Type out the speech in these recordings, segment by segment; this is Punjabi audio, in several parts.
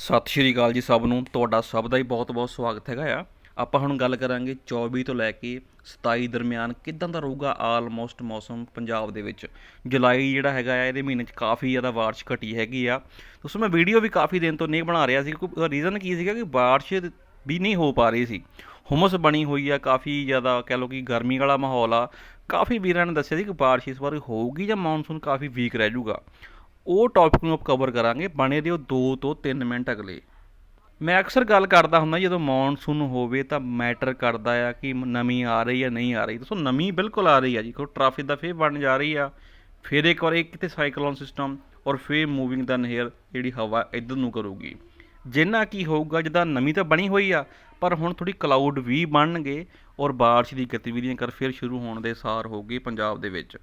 ਸਤਿ ਸ਼੍ਰੀ ਅਕਾਲ ਜੀ ਸਭ ਨੂੰ। ਤੁਹਾਡਾ ਸਭ ਦਾ ਹੀ ਬਹੁਤ-ਬਹੁਤ ਸਵਾਗਤ ਹੈਗਾ ਆ। ਆਪਾਂ ਹੁਣ ਗੱਲ ਕਰਾਂਗੇ 24 ਤੋਂ ਲੈ ਕੇ 27 ਦਰਮਿਆਨ ਕਿਦਾਂ ਦਾ ਰਹੂਗਾ ਆਲਮੋਸਟ ਮੌਸਮ ਪੰਜਾਬ ਦੇ ਵਿੱਚ। ਜੁਲਾਈ ਜਿਹੜਾ ਹੈਗਾ ਆ, ਇਹਦੇ ਮਹੀਨੇ 'ਚ ਕਾਫੀ ਜ਼ਿਆਦਾ ਬਾਰਿਸ਼ ਘਟੀ ਹੈਗੀ ਆ। ਦੋਸਤੋ ਮੈਂ ਵੀਡੀਓ ਵੀ ਕਾਫੀ ਦਿਨ ਤੋਂ ਨਹੀਂ ਬਣਾ ਰਿਹਾ ਸੀ, ਕਿਉਂਕਿ ਰੀਜ਼ਨ ਕੀ ਸੀਗਾ ਕਿ ਬਾਰਿਸ਼ ਵੀ ਨਹੀਂ ਹੋ ਪਾ ਰਹੀ ਸੀ। ਹੁਮਸ ਬਣੀ ਹੋਈ ਆ, ਕਾਫੀ ਜ਼ਿਆਦਾ ਕਹਿ ਲਓ ਕਿ ਗਰਮੀ ਵਾਲਾ ਮਾਹੌਲ ਆ। ਕਾਫੀ ਵੀਰਾਂ ਨੇ ਦੱਸਿਆ ਸੀ ਕਿ ਬਾਰਿਸ਼ ਇਸ ਵਾਰ ਹੋਊਗੀ ਜਾਂ ਮੌਨਸੂਨ ਕਾਫੀ ਵੀਕ ਰਹਿ ਜਾਊਗਾ। ਉਹ ਟੌਪਿਕ ਨੂੰ ਆਪਾਂ ਕਵਰ ਕਰਾਂਗੇ। ਬਣੇ ਦਿਓ 2 ਤੋਂ 3 ਮਿੰਟ ਅਗਲੇ। ਮੈਂ ਅਕਸਰ ਗੱਲ ਕਰਦਾ ਹੁੰਦਾ, ਜਦੋਂ ਮੌਨਸੂਨ ਹੋਵੇ ਤਾਂ ਮੈਟਰ ਕਰਦਾ ਆ ਕਿ ਨਮੀ ਆ ਰਹੀ ਆ, ਨਹੀਂ ਆ ਰਹੀ। ਦੱਸੋ ਨਮੀ ਬਿਲਕੁਲ ਆ ਰਹੀ ਆ ਜੀ। ਕੋ ਟ੍ਰਾਫਿਕ ਦਾ ਫੇਰ ਬਣ ਜਾ ਰਹੀ ਆ। ਫਿਰ ਇੱਕ ਵਾਰ ਇੱਕ ਤੇ ਸਾਈਕਲੋਨ ਸਿਸਟਮ ਔਰ ਫੇਰ ਮੂਵਿੰਗ ਦਾ ਨਹਿਰ ਜਿਹੜੀ ਹਵਾ ਇਧਰ ਨੂੰ ਕਰੂਗੀ। ਜਿੰਨਾ ਕੀ ਹੋਊਗਾ, ਜਿੱਦਾਂ ਨਮੀ ਤਾਂ ਬਣੀ ਹੋਈ ਆ, ਪਰ ਹੁਣ ਥੋੜੀ ਕਲਾਊਡ ਵੀ ਬਣਨਗੇ ਔਰ ਬਾਰਿਸ਼ ਦੀ ਗਤੀਵਿਧੀਆਂ ਕਰ ਫਿਰ ਸ਼ੁਰੂ ਹੋਣ ਦੇ ਸਾਰ ਹੋਊਗੀ ਪੰਜਾਬ ਦੇ ਵਿੱਚ।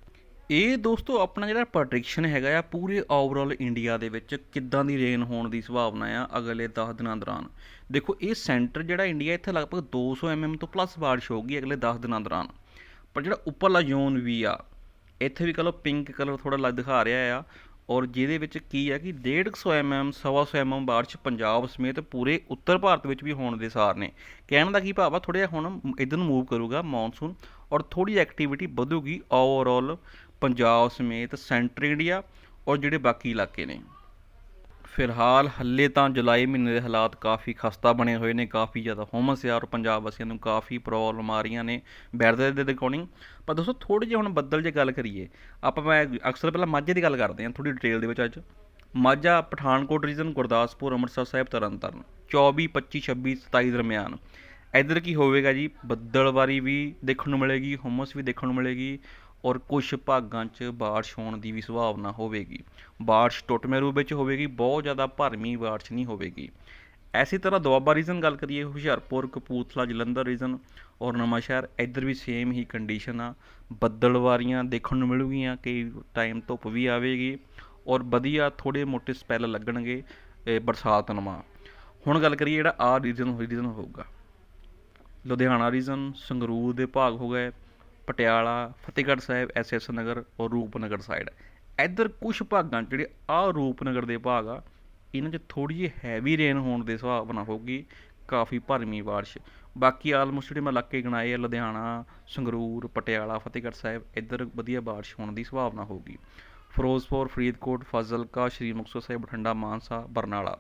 ਇਹ ਦੋਸਤੋ ਆਪਣਾ ਜਿਹੜਾ ਪ੍ਰੈਡਿਕਸ਼ਨ ਹੈਗਾ ਆ, ਪੂਰੇ ਓਵਰਆਲ ਇੰਡੀਆ ਦੇ ਵਿੱਚ ਕਿੱਦਾਂ ਦੀ ਰੇਨ ਹੋਣ ਦੀ ਸੰਭਾਵਨਾ ਆ ਅਗਲੇ 10 ਦਿਨਾਂ ਦੌਰਾਨ। ਦੇਖੋ, ਇਹ ਸੈਂਟਰ ਜਿਹੜਾ ਇੰਡੀਆ ਇੱਥੇ ਲਗਭਗ 200 mm ਤੋਂ ਪਲੱਸ ਬਾਰਿਸ਼ ਹੋਊਗੀ ਅਗਲੇ 10 ਦਿਨਾਂ ਦੌਰਾਨ। ਪਰ ਜਿਹੜਾ ਉੱਪਰਲਾ ਜ਼ੋਨ ਵੀ ਆ, ਇੱਥੇ ਵੀ ਕਹ ਲਓ ਪਿੰਕ ਕਲਰ ਥੋੜਾ ਲੱਗ ਦਿਖਾ ਰਿਹਾ ਆ ਔਰ ਜਿਹਦੇ ਵਿੱਚ ਕੀ ਆ ਕਿ 150 mm 125 mm ਬਾਰਿਸ਼ ਪੰਜਾਬ ਸਮੇਤ ਪੂਰੇ ਉੱਤਰ ਭਾਰਤ ਵਿੱਚ ਵੀ ਹੋਣ ਦੇ ਸਾਰ ਨੇ। ਕਹਿਣ ਦਾ ਕੀ ਭਾਵ ਆ ਥੋੜਾ ਜਿਹਾ ਹੁਣ ਇਧਰ ਨੂੰ ਮੂਵ ਕਰੂਗਾ ਮੌਨਸੂਨ ਔਰ ਥੋੜੀ ਐਕਟੀਵਿਟੀ ਵਧੂਗੀ ਓਵਰਆਲ ਪੰਜਾਬ ਸਮੇਤ ਸੈਂਟਰ ਇੰਡੀਆ ਔਰ ਜਿਹੜੇ ਬਾਕੀ ਇਲਾਕੇ ਨੇ। ਫਿਲਹਾਲ ਹੱਲੇ ਤਾਂ ਜੁਲਾਈ ਮਹੀਨੇ ਦੇ ਹਾਲਾਤ ਕਾਫੀ ਖਸਤਾ ਬਣੇ ਹੋਏ ਨੇ, ਕਾਫੀ ਜ਼ਿਆਦਾ ਹੁਮਸ ਆ ਔਰ ਪੰਜਾਬ ਵਾਸੀਆਂ ਨੂੰ ਕਾਫੀ ਪ੍ਰੋਬਲਮ ਆ ਰਹੀਆਂ ਨੇ ਵੈਦਰ ਦੇ ਅਕੋਰਡਿੰਗ ਪਰ ਦੋਸਤੋ ਥੋੜੀ ਜਿਹੀ ਹੁਣ ਬੱਦਲ ਜੇ ਗੱਲ ਕਰੀਏ, ਆਪਾਂ ਮੈਂ ਅਕਸਰ ਪਹਿਲਾਂ ਮਾਝੇ ਦੀ ਗੱਲ ਕਰਦੇ ਹਾਂ ਥੋੜੀ ਡਿਟੇਲ ਦੇ ਵਿੱਚ ਅੱਜ। ਮਾਝਾ, ਪਠਾਨਕੋਟ ਰੀਜਨ ਗੁਰਦਾਸਪੁਰ, ਅੰਮ੍ਰਿਤਸਰ ਸਾਹਿਬ, ਤਰਨਤਾਰਨ 24 25 26 27 ਦਰਮਿਆਨ। ਇੱਧਰ ਕੀ ਹੋਵੇਗਾ ਜੀ? ਬੱਦਲਵਾਰੀ ਵੀ ਦੇਖਣ ਨੂੰ ਮਿਲੇਗੀ ਹੁਮਸ ਵੀ ਦੇਖਣ ਨੂੰ ਮਿਲੇਗੀ ਔਰ ਕੁਝ ਭਾਗਾਂ 'ਚ ਬਾਰਿਸ਼ ਹੋਣ ਦੀ ਵੀ ਸੰਭਾਵਨਾ ਹੋਵੇਗੀ। ਬਾਰਿਸ਼ ਟੁੱਟਵੇਂ ਰੂਪ ਵਿੱਚ ਹੋਵੇਗੀ, ਬਹੁਤ ਜ਼ਿਆਦਾ ਭਰਮੀ ਬਾਰਿਸ਼ ਨਹੀਂ ਹੋਵੇਗੀ। ਐਸੀ ਤਰ੍ਹਾਂ ਦੁਆਬਾ ਰੀਜਨ ਗੱਲ ਕਰੀਏ, ਹੁਸ਼ਿਆਰਪੁਰ, ਕਪੂਰਥਲਾ, ਜਲੰਧਰ ਰੀਜਨ ਔਰ ਨਵਾਂਸ਼ਹਿਰ, ਇੱਧਰ ਵੀ ਸੇਮ ਹੀ ਕੰਡੀਸ਼ਨ ਆ। ਬੱਦਲਵਾਰੀਆਂ ਦੇਖਣ ਨੂੰ ਮਿਲੂਗੀਆਂ, ਕਈ ਟਾਈਮ ਧੁੱਪ ਵੀ ਆਵੇਗੀ ਔਰ ਵਧੀਆ ਥੋੜੇ ਮੋਟੇ ਸਪੈਲ ਲੱਗਣਗੇ ਬਰਸਾਤ ਨਮਾ ਹੁਣ ਗੱਲ ਕਰੀਏ ਜਿਹੜਾ ਆ ਰੀਜਨ ਰੀਜਨ ਹੋਊਗਾ। ਲੁਧਿਆਣਾ ਰੀਜਨ ਸੰਗਰੂਰ ਦੇ ਭਾਗ ਹੋ ਗਏ ਪਟਿਆਲਾ, ਫਤਿਹਗੜ੍ਹ ਸਾਹਿਬ ਐਸਐਸ ਨਗਰ ਔਰ ਰੂਪਨਗਰ ਸਾਈਡ ਇੱਧਰ ਕੁਝ ਭਾਗਾਂ ਜਿਹੜੇ ਆ ਰੂਪਨਗਰ ਦੇ ਭਾਗ ਆ, ਇਹਨਾਂ 'ਚ ਥੋੜੀ ਜਿਹੀ ਹੈਵੀ ਰੇਨ ਹੋਣ ਦੇ ਸੰਭਾਵਨਾ ਹੋਊਗੀ, ਕਾਫੀ ਭਰਮੀ ਬਾਰਿਸ਼। ਬਾਕੀ ਆਲਮੋਸਟ ਜਿਹੜੇ ਮੈਂ ਇਲਾਕੇ ਗਣਾਏ ਆ, ਲੁਧਿਆਣਾ, ਸੰਗਰੂਰ, ਪਟਿਆਲਾ, ਫਤਿਹਗੜ੍ਹ ਸਾਹਿਬ, ਇੱਧਰ ਵਧੀਆ ਬਾਰਿਸ਼ ਹੋਣ ਦੀ ਸੰਭਾਵਨਾ ਹੋਊਗੀ। ਫਿਰੋਜ਼ਪੁਰ, ਫਰੀਦਕੋਟ, ਫਾਜ਼ਿਲਕਾ, ਸ਼੍ਰੀ ਮੁਕਤਸਰ ਸਾਹਿਬ, ਬਠਿੰਡਾ, ਮਾਨਸਾ, ਬਰਨਾਲਾ।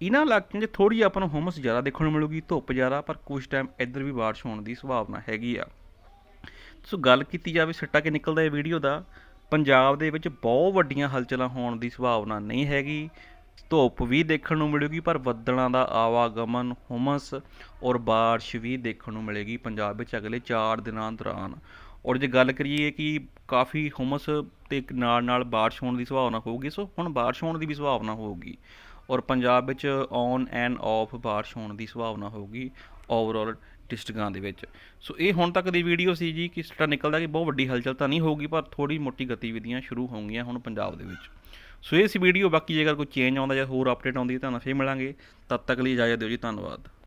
ਇਹਨਾਂ ਇਲਾਕਿਆਂ 'ਚ ਥੋੜੀ ਆਪਾਂ ਨੂੰ ਹੁਮਸ ਜ਼ਿਆਦਾ ਦੇਖਣ ਨੂੰ ਮਿਲੂਗੀ, ਧੁੱਪ ਜ਼ਿਆਦਾ, ਪਰ ਕੁਝ ਟਾਈਮ ਇੱਧਰ ਵੀ ਬਾਰਿਸ਼ ਹੋਣ ਦੀ ਸੰਭਾਵਨਾ ਹੈਗੀ ਆ। ਸੋ, ਗੱਲ ਕੀਤੀ ਜਾਵੇ, ਸਿੱਟਾ ਕਿ ਨਿਕਲਦਾ ਇਹ ਵੀਡੀਓ ਦਾ, ਪੰਜਾਬ ਦੇ ਵਿੱਚ ਬਹੁਤ ਵੱਡੀਆਂ ਹਲਚਲਾਂ ਹੋਣ ਦੀ ਸੰਭਾਵਨਾ ਨਹੀਂ ਹੈਗੀ। ਧੁੱਪ ਵੀ ਦੇਖਣ ਨੂੰ ਮਿਲੇਗੀ, ਪਰ ਬੱਦਲਾਂ ਦਾ ਆਵਾਗਮਨ, ਹੁਮਸ ਔਰ ਬਾਰਿਸ਼ ਵੀ ਦੇਖਣ ਨੂੰ ਮਿਲੇਗੀ ਪੰਜਾਬ ਵਿੱਚ ਅਗਲੇ 4 ਦਿਨਾਂ ਦੌਰਾਨ। ਔਰ ਜੇ ਗੱਲ ਕਰੀਏ ਕਿ ਕਾਫੀ ਹੁਮਸ ਤੇ ਨਾਲ ਨਾਲ ਬਾਰਿਸ਼ ਹੋਣ ਦੀ ਸੰਭਾਵਨਾ ਹੋਊਗੀ, ਸੋ ਹੁਣ ਬਾਰਿਸ਼ ਹੋਣ ਦੀ ਵੀ ਸੰਭਾਵਨਾ ਹੋਊਗੀ ਔਰ ਪੰਜਾਬ ਵਿੱਚ ਔਨ ਐਂਡ ਆਫ ਬਾਰਿਸ਼ ਹੋਣ ਦੀ ਸੰਭਾਵਨਾ ਹੋਊਗੀ। ਓਵਰਆਲ ਡਿਸਟ੍ਰਿਕਾਂ ਦੇ ਵਿੱਚ। ਸੋ ਇਹ ਹੁਣ ਤੱਕ ਦੀ ਵੀਡੀਓ ਸੀ ਜੀ, ਕਿ ਸਟਾ ਨਿਕਲਦਾ ਕਿ ਬਹੁਤ ਵੱਡੀ ਹਲਚਲ ਤਾਂ ਨਹੀਂ ਹੋਊਗੀ, ਪਰ ਥੋੜੀ ਮੋਟੀ ਗਤੀਵਿਧੀਆਂ ਸ਼ੁਰੂ ਹੋਣਗੀਆਂ ਹੁਣ ਪੰਜਾਬ ਦੇ ਵਿੱਚ। ਸੋ ਇਹ ਸੀ ਵੀਡੀਓ ਬਾਕੀ ਜੇਕਰ ਕੋਈ ਚੇਂਜ ਆਉਂਦਾ ਜਾਂ ਹੋਰ ਅਪਡੇਟ ਆਉਂਦੀ ਤਾਂ ਨਾਲ ਫੇਰ ਮਿਲਾਂਗੇ। ਤਦ ਤੱਕ ਲਈ ਇਜਾਜ਼ਤ ਦਿਓ ਜੀ, ਧੰਨਵਾਦ।